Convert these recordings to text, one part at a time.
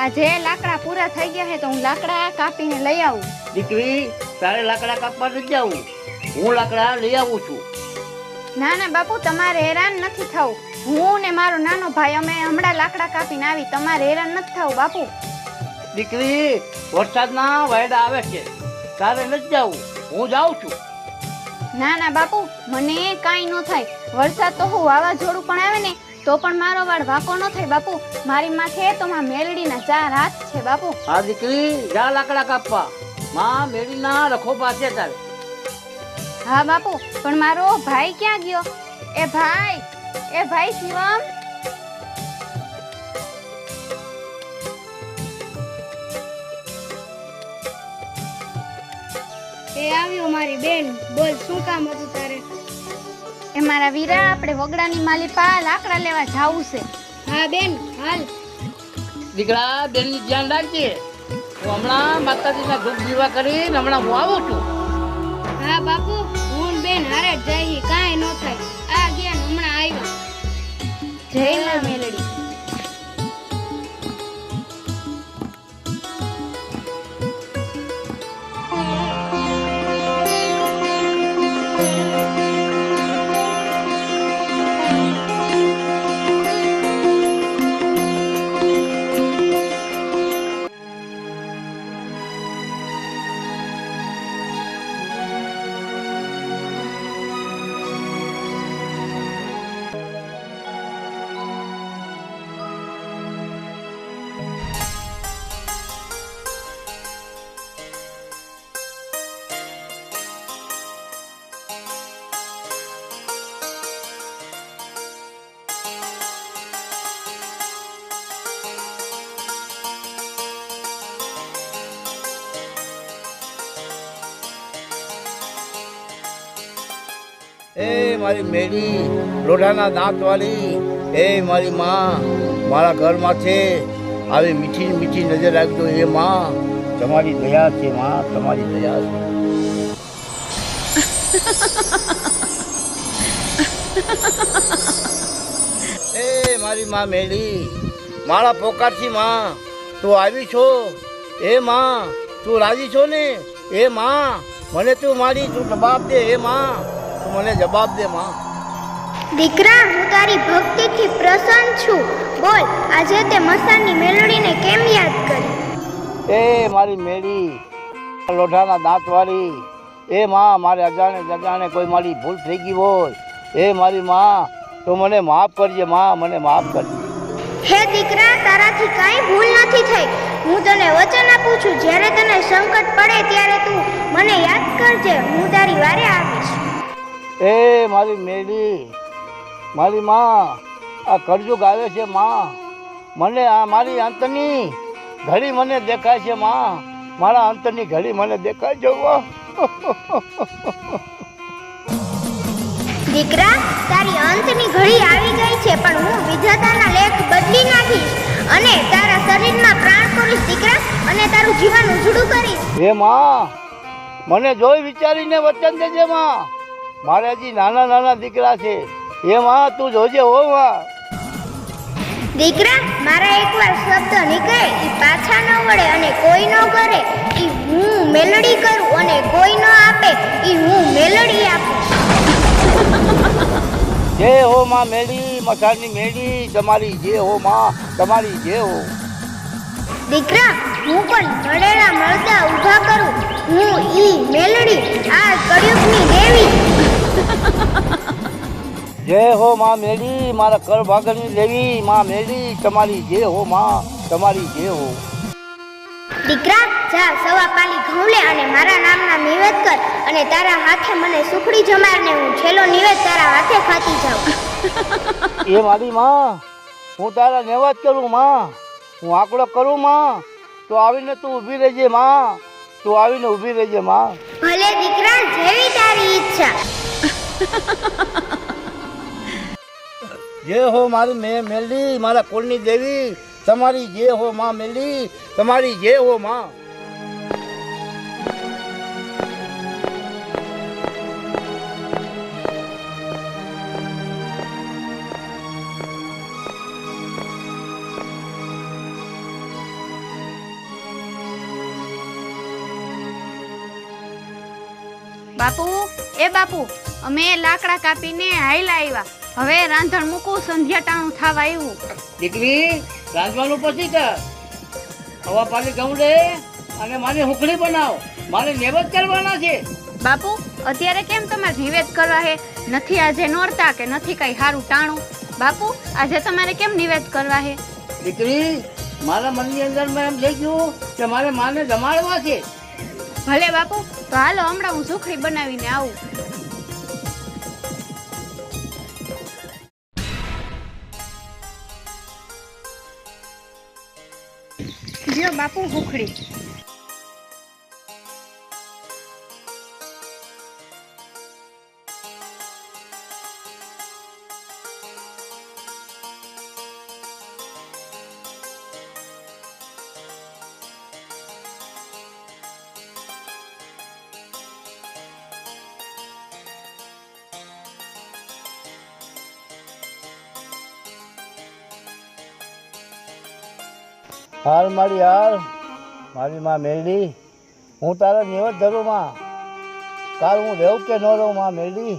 આ જે લાકડા પૂરા થઈ ગયા છે તો હું લાકડા કાપીને લઈ આવું. દીકરી તારે લાકડા કાપવા નથી જવું. હું લાકડા લઈ આવું છું. ના ના બાપુ તમારે હેરાન નથી થવું. હું ને મારો નાનો ભાઈ અમે હમણાં લાકડા કાપીને આવી. તમારે હેરાન નથી થવું બાપુ. દીકરી વરસાદના વાયડા આવે છે. તારે નથી જવું. હું જાઉં છું. ના ના બાપુ મને કાંઈ ન થાય. વરસાદ તો હું વાવાઝોડું પણ આવે ને તો પણ મારો વાળ વાંકો ન થાય બાપુ. મારી માથે તો માં મેલડીના ચાર હાથ છે બાપુ. આ દીકરી જા લાકડા કાપવા. માં મેલડીના રખો પાસે તારે હા બાપુ. પણ મારો ભાઈ ક્યાં ગયો? એ ભાઈ એ ભાઈ શિવમ. એ આવ્યો મારી બેન. બોલ શું કામ હતું તારે? એ મારા વીરા આપણે વગડાની માલિપા લાકડા લેવા જાવું છે. હા બેન હાલ. દીકરા બેનની ધ્યાન રાખજે. હું હમણાં માતાજીના ધૂપ દીવા કરીને હમણાં હું આવું છું. હા બાપુ હું બેન હારે જઈ કાંઈ ન થાય. આ ગયા હમણાં આવ્યા. જય મેલડી. મારી મેળી લોઢાના દાંતવાળી એ મારી માં, મારા ઘરમાં છે આવી મીઠી મીઠી નજર રાખજો એ માં. તમારી દયા છે માં, તમારી દયા છે. એ મારી માં મેળી મારા પોકારથી માં, તું આવી છો? એ માં, તું રાજી છો ને? એ માં, મને તું મારી, તું જવાબ દે, એ માં. તું મને જવાબ દે માં. દીકરા હું તારી ભક્તિથી પ્રસન્ન છું. બોલ આજે તે મસાની મેલોડીને કેમ યાદ કરી? એ મારી મેળી લોઢાના દાંતવાળી. એ માં મારે અજાણે અજાણે કોઈ મારી ભૂલ થઈ ગઈ હોય. એ મારી માં તો મને માફ કરજે માં મને માફ કરજે. હે દીકરા તારાથી કાંઈ ભૂલ નથી થઈ. હું તને વચન આપું છું જ્યારે તને સંકટ પડે ત્યારે તું મને યાદ કરજે. હું તારી વારે આવીશ. એ મારી મેળી મારી માં આ કરજુ ગાવે છે માં. મને આ મારી અંતની ઘડી મને દેખાય છે માં. મારા અંતની ઘડી મને દેખાય વાહ. દીકરા તારી અંતની ઘડી આવી ગઈ છે પણ હું વિધાતાના લેખ બદલી નાખીશ અને તારા શરીરમાં પ્રાણ કરીશ દીકરા અને તારું જીવન ઉજળું કરીશ. હે માં મને જોઈ વિચારીને વચન દેજે માં. મારે હજી નાના નાના દીકરા છે. એ માં તું જોજે હો માં. દીકરા મારા એકવાર શબ્દ નીકળે એ પાછા ન વળે અને કોઈ ન કરે. એ હું મેલડી કરું અને કોઈ ન આપે. એ હું મેલડી આપું. જે હો માં મેળી મસાની મેળી તમારી જે હો માં તમારી જે હો. દીકરા હું પણ મળેલા મળતા ઊભા કરું. હું ઈ મેલડી આ કળિયુગની દેવી. જય હો માં મેળી મારા કર ભાગની દેવી માં મેળી તમારી જે હો માં તમારી જય હો. દીકરા જા સવા પાલી ઘઉં લે અને મારા નામના નિવેદ કર અને તારા હાથે મને સુખડી જમાડને હું છેલ્લો નિવેદ તારા હાથે ખાતી જાઉં. એ મારી માં હું તારા નિવેદ કરું માં. હું આંકડો કરું માં? તો આવીને તું ઊભી રહેજે માં. તું આવીને ઊભી રહેજે માં. ભલે દીકરા જેવી તારી ઈચ્છા. જે હો મારી મે મેલી મારા કુળની દેવી તમારી જે હો માં મેલી તમારી જે હો માં. બાપુ એ બાપુ અમે લાકડા કાપીને હાઈલા આવ્યા હવે રાંધણ મૂકું સંધ્યા ટાણું થવા આવ્યું દીકરી રાંધવાનું પછી કર હવા પાણી ઘઉં દે અને મારી હુકડી બનાવ. મારે નેવત કરવાના છે. બાપુ અત્યારે કેમ તમારે નિવેદ કરવા હે? નથી આજે નોરતા કે નથી કઈ સારું ટાણું? બાપુ આજે તમારે કેમ નિવેદ કરવા હે? દીકરી મારા મનની અંદર મેં એમ થઈ ગયું કે મારે માને જમાડવા છે. ભલે બાપુ તો હાલો હમણાં હું સુખડી બનાવીને આવું. જો બાપુ સુખડી. હાલ મારી હાલ. મારી માં મેળી હું તારા નેવત ધરું માં કાલ હું રહેવું કે ન રહું, માં મેલડી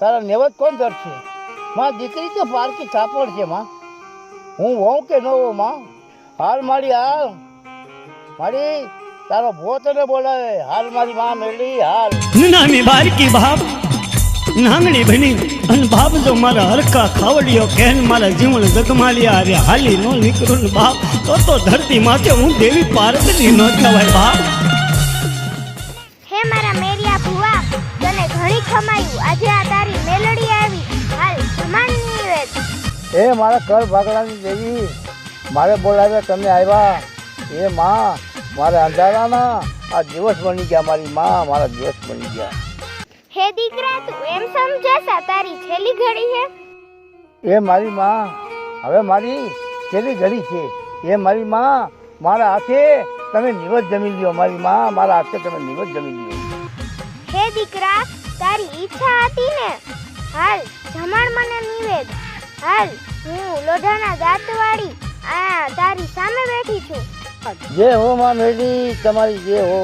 તારા નેવત કોણ ધરશે? માં દીકરી તો પારકી કાપડ છે, માં. હું હોઉં કે ન હોઉં માં? હાલ મારી હાલ. મારી, તારો ભો તને બોલાવે. હાલ મારી માં મેળી હાલ. નાની બારકી બાપ નાંગણી બની. અને બાપ જો મારા હરખા ખાવડિયો કેન મારા જીવન જગમાલિયા અરે હાલી નો નીકળું ને બાપ તો તો ધરતી માથે હું દેવી પાર્વતી નો કહેવાય બાપ. હે મારા મેરિયા ભુવા તને ઘણી ખમાયું. આજે આ તારી મેલડી આવી. હાલ જમાણ નિવેદ. હે મારા કર ભાગડાની દેવી મારે બોલાવ્યા તમે આવ્યા. એ માં મારે અંધારાના આ દિવસ બની ગયા મારી માં મારા દિવસ બની ગયા. હે દીકરા તું એમ સમજાસા તારી છેલ્લી ઘડી હે? એ મારી માં હવે મારી છેલ્લી ઘડી છે. એ મારી માં મારા હાથે તમે નિવત જમી લ્યો મારી માં મારા હાથે તમે નિવત જમી લ્યો. હે દીકરા તારી ઈચ્છા હતી ને? હાલ જમાડ મને નિવેદ. હાલ હું લોઢાના દાંતવાળી આ તારી સામે બેઠી છું. જે હો માં મેલી તમારી જે હો.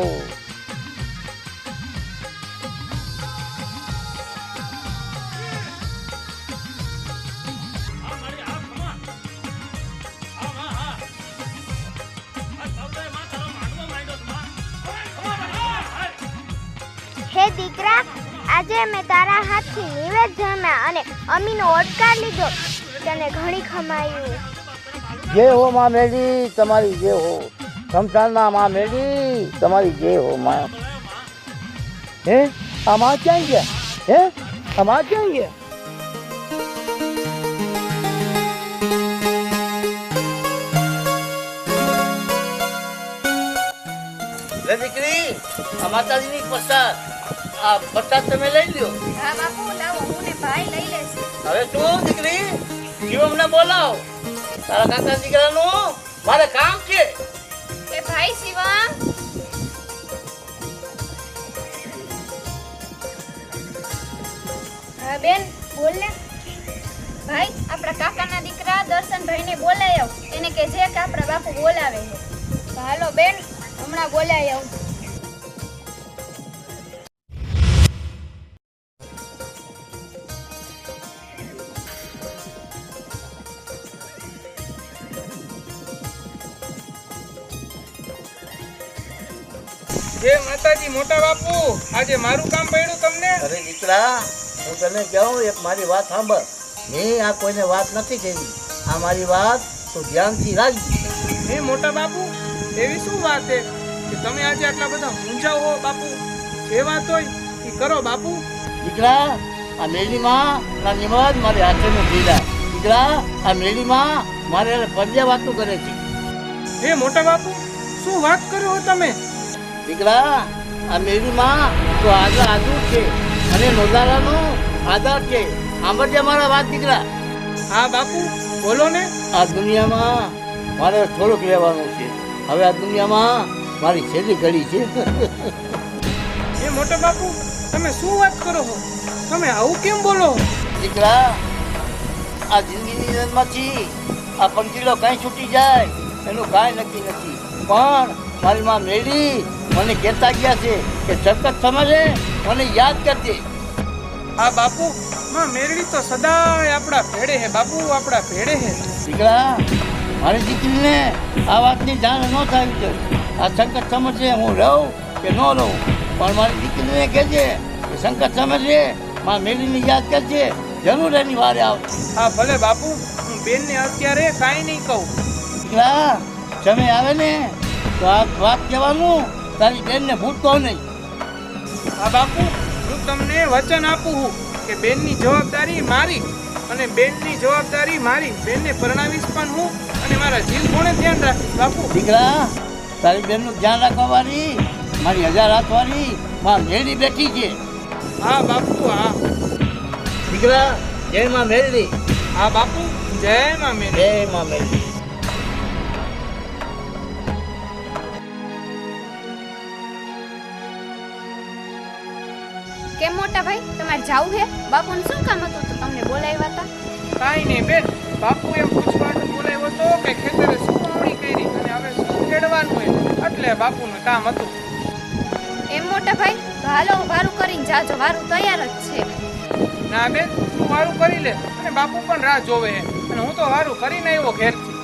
દીકરા આજે મેં તારા હાથથી નિવેદ જમ્યા અને અમીનો ઓટકાર લીધો. તને ઘણી ખમાયું. જે હો માં મેડી તમારી જે હો. સમસારના માં મેડી તમારી જે હો માં. હે? આ માં ક્યાં ગયા? હે? આ માં ક્યાં ગયા? દીકરી અમાતાજીની માતાજીની પ્રસાદ. આ પ્રસાદ તમે લઈ લ્યો. હા બાપુ લાવો હું ને ભાઈ લઈ લેશે હવે તું દીકરી શિવમને બોલાવ. તારા કાકા દીકરાનું મારે કામ છે. એ ભાઈ શિવમ હા બેન બોલ ને. ભાઈ આપણા કાકાના દીકરા દર્શનભાઈને બોલાય. એને કે જે કે આપણા બાપુ બોલાવે છે. હાલો બેન હમણાં બોલાય આવ. જય માતાજી મોટા બાપુ આજે મારું કામ પડ્યું તમને? અરે દીકરા હું તને કહું એક મારી વાત સાંભળ. મેં આ કોઈને વાત નથી કહી આ મારી વાત તું ધ્યાનથી રાખી હે મોટા બાપુ એવી શું વાત છે? કે તમે આજે આટલા બધા મૂંઝાવ હો બાપુ. જે વાત હોય એ કરો બાપુ. દીકરા આ મેળીમાં ના નિમત મારી હાથેનું ભીડા દીકરા આ મેળીમાં મારે પંજા વાતું કરે છે. હે મોટા બાપુ શું વાત કરો તમે? દીકરા આ મેલીમાં તો આગળ આગળ છે અને નોંધારાનો આધાર છે. સાંભળજે મારા વાત દીકરા. હા બાપુ બોલો ને. આ દુનિયામાં મારે થોડુંક રહેવાનું છે. હવે આ દુનિયામાં મારી છેલ્લી ઘડી છે. એ મોટા બાપુ તમે શું વાત કરો છો? તમે આવું કેમ બોલો? દીકરા આ જિંદગીની અંદરમાંથી આ પંખીડો કાંઈ છૂટી જાય એનું કાંઈ નક્કી નથી. પણ મારી માં મેળી મને કહેતા ગયા છે કે સખત સમજે મને યાદ કરજે. આ બાપુ માં મેરડી તો સદાય આપણા ભેડે હે બાપુ આપણા ભેડે હે. દીકરા મારી દીકરીને આ વાતની જાણ ન થવી જોઈએ આ સંકટ સમજે હું રહું કે ન રહું. પણ મારી દીકરીને કહેજે કે સંકટ સમજે માં મેળીને યાદ કરજે જરૂર એની વારે આવ. હા ભલે બાપુ હું બેનને અત્યારે કાંઈ નહીં કહું. દીકરા સમય આવે ને તો આ વાત કહેવાનું તારી બેનને ભૂલતો નહીં. હા બાપુ હું તમને વચન આપું છું કે બેનની જવાબદારી મારી અને બેનની જવાબદારી મારી. બેનને પરણાવીશ પણ હું અને મારા જીવ કોણે ધ્યાન રાખીશ બાપુ. દીકરા તારી બેનનું ધ્યાન રાખવાની મારી હજાર હાથ મારા માં મેળી બેઠી છે. હા બાપુ હા. દીકરા જય માં મેળવી હા બાપુ જય માં મેળી જય માં મેળવી કેમ મોટા ભાઈ? તમારે જાવું હે? બાપુને શું કામ હતું તો તમને બોલાવ્યા હતા? કાંઈ નહીં બેન બાપુ એમ પૂછવાનું બોલાવ્યો હતો કે ખેતરે સુકવણી કરી અને હવે શું ખેડવાનું હોય એટલે બાપુનું કામ હતું. એમ મોટા ભાઈ? હાલો વારું કરીને જાજો. વારું તૈયાર જ છે. ના બેન તું વારું કરી લે અને બાપુ પણ રાહ જોવે હે. અને હું તો વારું કરીને આવ્યો ઘેરથી.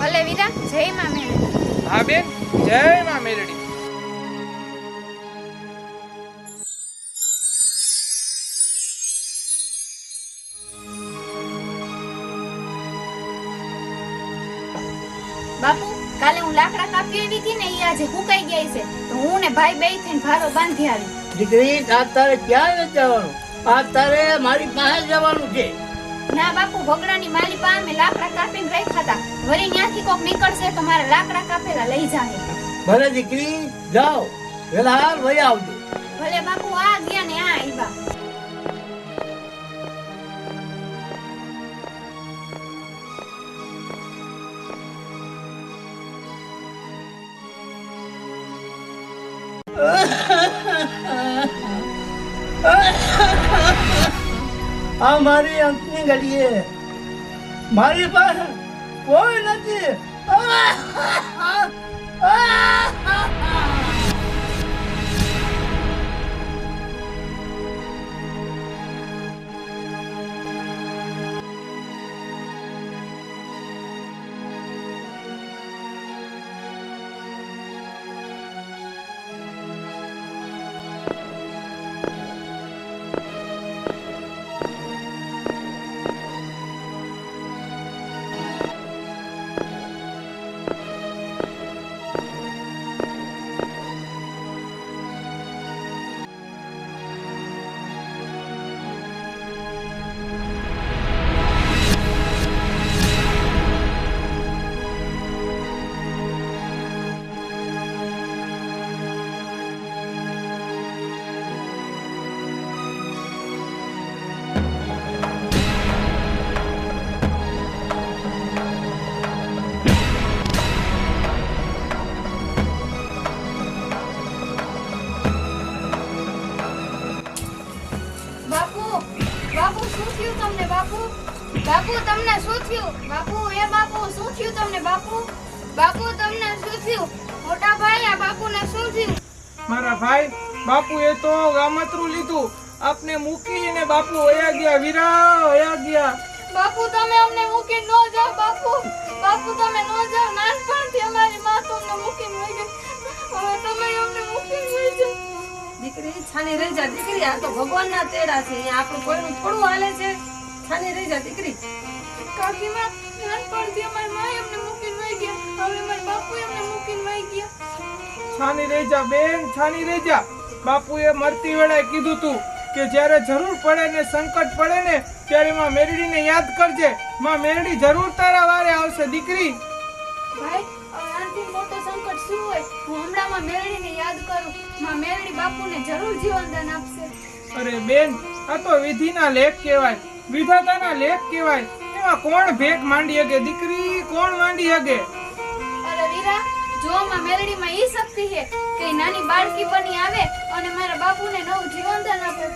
ભલે વીરા જય માં મેળવી. હા બેન જય માં મેરડી કાલે કાપી આવી હતી ને એ આજે હુકાઈ ગયા છે. તો હું ને ભાઈ બે થઈને ભારો બાંધી આવી દીકરી આજ તારે ક્યાં જવાનું આજ તારે મારી પાસે જવાનું છે. ના બાપુ ભગડાની માલી પાસે લાકડા કાપીને રાખ્યા હતા. વળી ત્યાંથી કોક નીકળશે તો મારે લાકડા કાપેલા લઈ જાય ભલે દીકરી જાઓ. વેલા વહી આવજો. ભલે બાપુ આ ગયા ને આ આવ્યા આ મારી અંતની ઘડીએ. મારી પાસે કોઈ નથી. મારા ભાઈ બાપુએ તો ગામતરું લીધું. આપને મૂકીને બાપુ ઓયા ગયા. વીરા ઓયા ગયા. બાપુ તમે અમને મૂકી ન જાઓ બાપુ. બાપુ તમે ન જાઓ. નાનપણથી અમારી માં તમને મૂકીને વહી ગઈ. હવે તમે અમને મૂકીને વહી જાઓ. દીકરી છાની રહી જા. દીકરી આ તો ભગવાનના તેડા છે. અહીંયા આપણું કોઈનું થોડું હાલે છે. છાની રહી જા દીકરી. કાકીમાં નાનપણથી અમારી માએ અમને મૂકીને વહી ગયા. હવે મારા બાપુ અમને મૂકીને વહી ગયા. છાની રહી જા બેન છાની રહી જા. બાપુએ મરતી વેળાએ કીધું તું કે જ્યારે જરૂર પડે ને સંકટ પડે ને ત્યારે માં મેરડીને યાદ કરજે. માં મેરડી જરૂર તારા વારે આવશે દીકરી. ભાઈ આનાથી મોટો સંકટ શું હોય? હું હમણાંમાં મેરડીને યાદ કરું. માં મેરડી બાપુને જરૂર જીવનદાન આપશે. અરે બેન આ તો વિધિના લેખ કહેવાય. વિધાતાના લેખ કહેવાય. એમાં કોણ ભેગ માંડી હગે? દીકરી કોણ માંડી હગે? જો માં મેરડીમાં ઈ શક્તિ છે કે નાની બાળકી બની આવે અને મારા બાપુને નવું જીવનદાન આપે.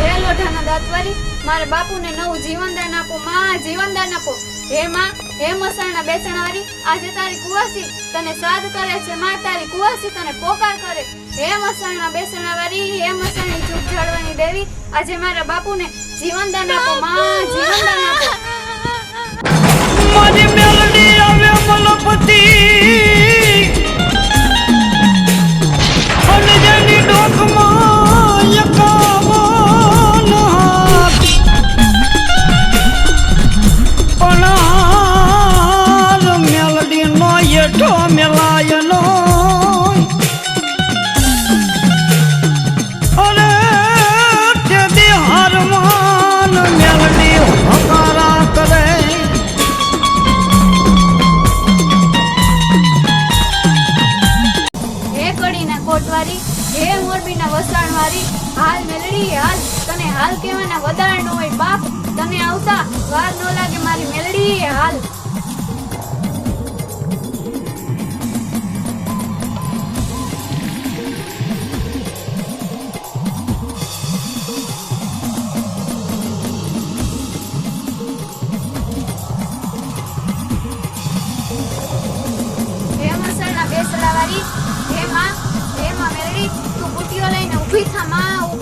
હે લોઢાના દાંતવાળી મારા બાપુને નવું જીવનદાન આપો, માં જીવનદાન આપો. હે માં, હે મસાણા બેસણવારી આજે તારી કુવાસી તને સ્વાદ કરે છે, માં તારી કુવાસી તને પોકાર કરે. હે મસાણા બેસણવારી હે મસાણી ચૂપ જાળવાની દેવી, આજે મારા બાપુને જીવનદાન આપો, માં જીવનદાન આપો. મારી મેલડી આવે મલપતિ હે મોરબીના વસાણવારી હાલ મેલડી હાલ. તને હાલ કહેવાના વધારણ હોય બાપ. તને આવતા, વાર ન લાગે મારી મેલડી હાલ.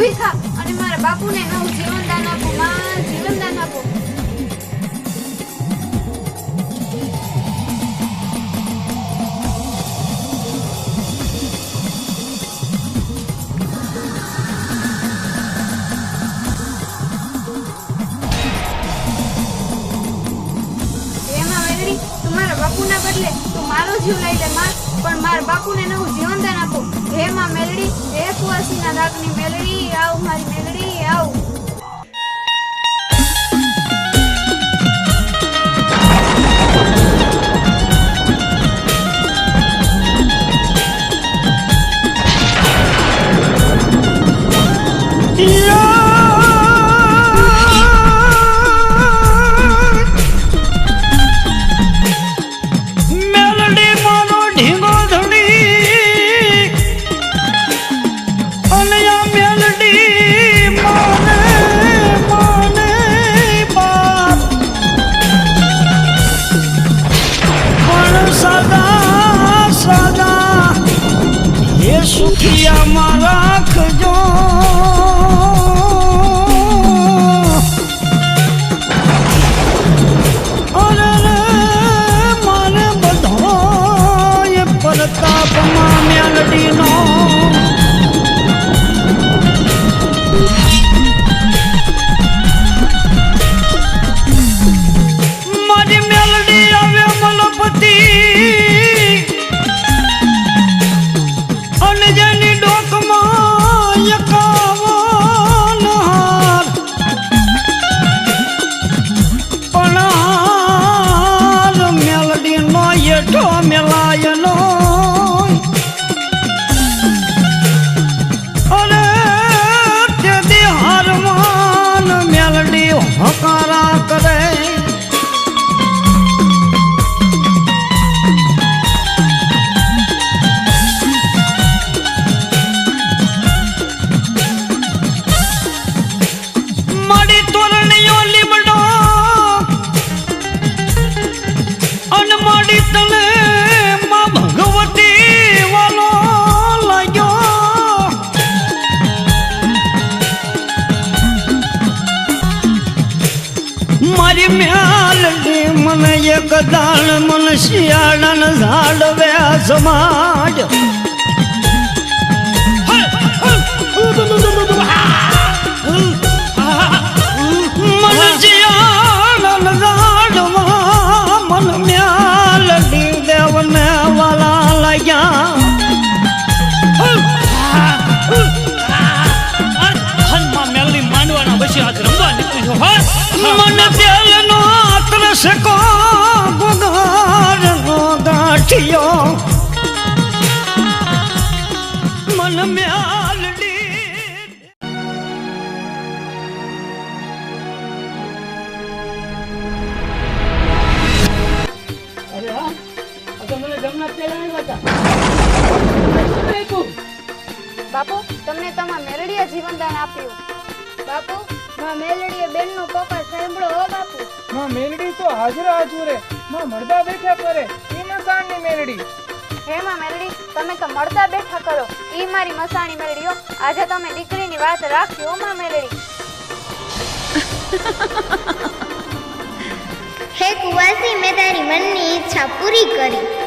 ઊભી થા અને મારા બાપુને નવું જીવનદાન આપો માં જીવનદાન આપો. બાપુના બદલે તું મારો જીવ લઈ લે માં પણ મારા બાપુને નવું જીવનદાન આપો. હે માં મેલડી હે કુવાસીના દાગની મેલડી આવ મારી મેલડી આવ મને એક દાણ મને શિયાળાને ઝાડવે મેલડીએ બેનનો સાંભળો હો બાપુ. માં મેલડી તો હાજરા હાજુરે. માં મળદા બેઠા કરે. એ મસાણની મેલડી. હે માં મેલડી તમે તો મળતા બેઠા કરો. ઈ મારી મસાણી મેલડીઓ આજે તમે દીકરીની વાત રાખી હો માં મેલડી. હે કુવાસી મેં તારી મનની ઈચ્છા પૂરી કરી.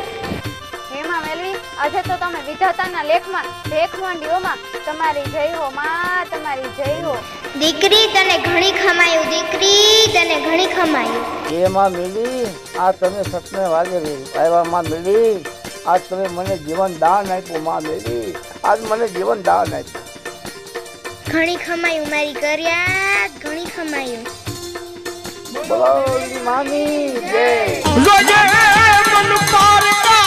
આજે તો તમે વિધાતાના લેખમાં ભેખમંડીઓમાં તમારી જય હો માં તમારી જય હો. દીકરી તને ઘણી ખમાયું દીકરી તને ઘણી ખમાયું. એ માં મિલી આ તમે સપને વાગે રે આવ્યા માં મિલી આજ તમે મને જીવન દાન આપ્યું માં મિલી. આજ મને જીવન દાન આપ્યું. ઘણી ખમાયું મારી કર્યા ઘણી ખમાયું. બોલો મામી જય. રોજે મન પારકા.